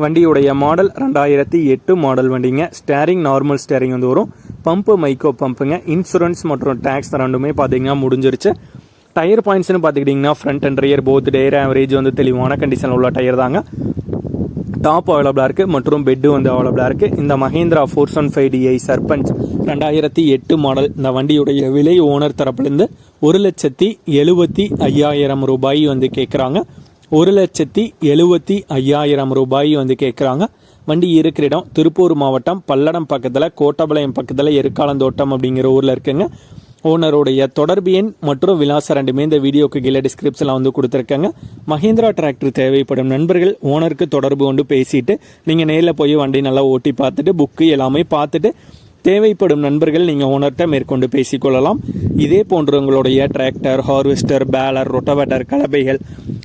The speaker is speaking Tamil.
வண்டியுடைய மாடல் ரெண்டாயிரத்தி எட்டு மாடல் வண்டிங்க. ஸ்டேரிங் நார்மல் ஸ்டேரிங் வந்து வரும். பம்பு மைக்கோ பம்புங்க இன்சூரன்ஸ் மற்றும் டேக்ஸ் ரெண்டுமே பார்த்தீங்கன்னா முடிஞ்சிருச்சு. டயர் பாயிண்ட்ஸ்னு பார்த்துக்கிட்டிங்கன்னா front and rear both tyre average வந்து தெளிவான கண்டிஷனில் உள்ள டயர் தாங்க. டாப் அவைலபிளாக இருக்குது மற்றும் பெட்டு வந்து அவைலபிளாக இருக்குது இந்த Mahindra four one five DI Sarpanch ரெண்டாயிரத்தி எட்டு மாடல் இந்த வண்டியுடைய விலை ஓனர் தரப்புலேருந்து ஒரு லட்சத்தி எழுபத்தி ஐயாயிரம் ரூபாய் வந்து கேட்குறாங்க ஒரு லட்சத்தி எழுபத்தி ஐயாயிரம் ரூபாய் வந்து கேட்குறாங்க வண்டி இருக்கிற இடம் திருப்பூர் மாவட்டம் பல்லடம் பக்கத்தில் கோட்டபாளையம் பக்கத்தில் எருக்காலந்தோட்டம் அப்படிங்கிற ஊரில் இருக்குங்க. ஓனருடைய தொடர்பு எண் மற்றும் விலாசம் ரெண்டுமே இந்த வீடியோக்கு கீழே டிஸ்கிரிப்ஷனில் வந்து கொடுத்துருக்காங்க. மஹேந்திரா டிராக்டர் தேவைப்படும் நண்பர்கள் ஓனருக்கு தொடர்பு கொண்டு பேசிட்டு நீங்கள் நேரில் போய் வண்டி நல்லா ஓட்டி பார்த்துட்டு புக்கு எல்லாமே பார்த்துட்டு தேவைப்படும் நண்பர்கள் நீங்கள் ஓனர்கிட்ட மேற்கொண்டு பேசிக்கொள்ளலாம். இதே போன்ற உங்களுடைய டிராக்டர் ஹார்வெஸ்டர் பேலர் ரொட்டவேட்டர் கலபைகள்